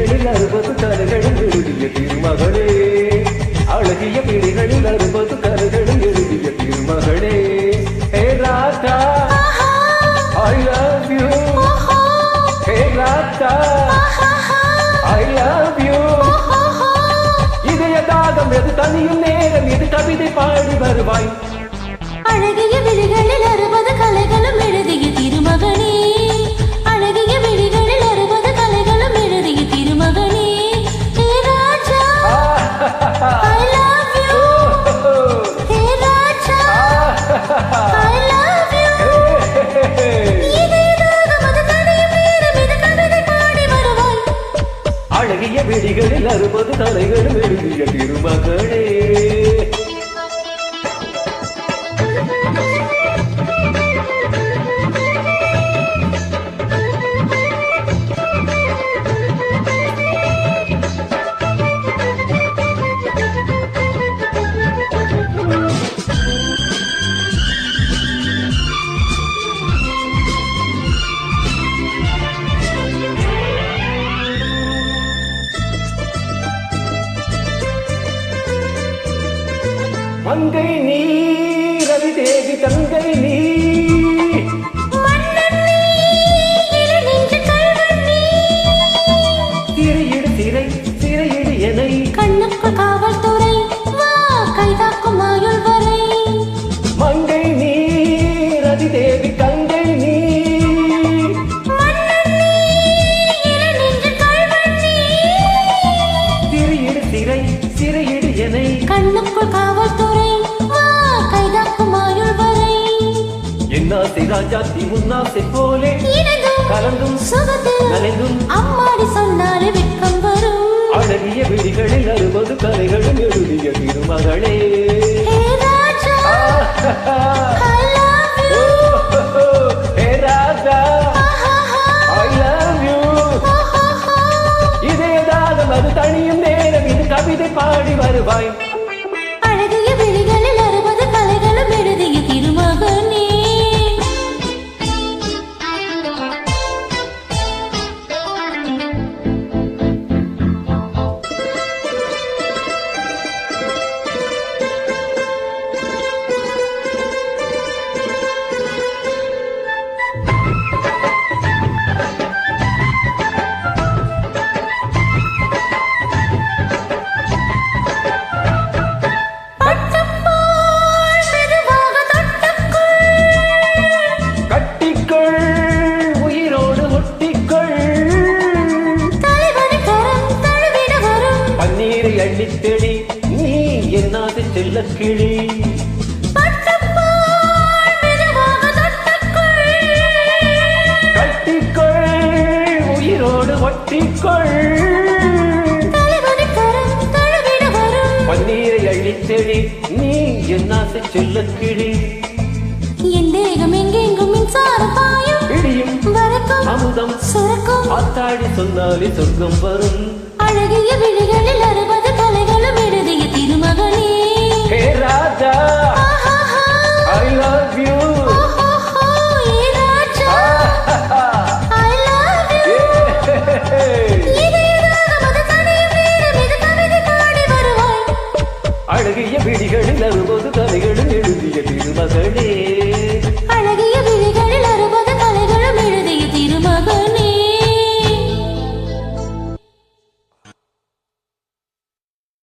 பிடிகளில் அறுபது கருகளும் எழுதிய திருமகளே. அழகிய பிடிகளில் அறுபது கருகளும் எழுதிய திருமகளே. Hey Radha I love you hey Radha I love you இதய தாகம் எது தனியும் நேரம் இது கவிதை பாடி வருவாய். அழகிய விழிகளில் அறுபது கலைகளும் எழுதிய விழிகளில் அறுபது தலைகளும் எழுதிய திருமகளே. மங்கை நீ ரவி தேவி தங்கை நீ. திரையிடு திரை திரையிடு எனை கண்ணுக்குள் காவல்துறை வா கைதாக்கும் ஆயுள் வரை. மங்கை நீ ரதி தேவி நீ. திரையிடு திரை கண்ணுக்குள் காவல்துறை என்னாசை ராஜாத்தி முன்னாசை போலே. கலந்தும் நனைந்தும் அம்மாடி சொன்னாலே வெட்கம் வரும். அழகிய விழிகளில் அறுபது கலைகளும் எழுதிய திருமகளே. அது தனியும் நேரம். இது கவிதை பாடி வருவாய். அழகிய விழிகளில் அறுபது கலைகளும் எழுதிய செல்ல கிளி. கட்டிக்கொள் உயிரோடு ஒட்டிக்கொள். பன்னீரை அள்ளித்தெளி நீ என்னாது செல்ல கிளி என் தேகம் எங்கெங்கும் பாயும். இடியும் அமுதம் சுரக்கும் ஆத்தாடி சொன்னாலே சொர்க்கம் வரும் அழகிய விழிகளில் அறுபது கலைகளும் எழுதிய திருமகனே ஹே ராஜா. ஐ லவ் யூ அழகிய விழிகளில் அறுபது கலைகளும் எழுதிய திருமகளே.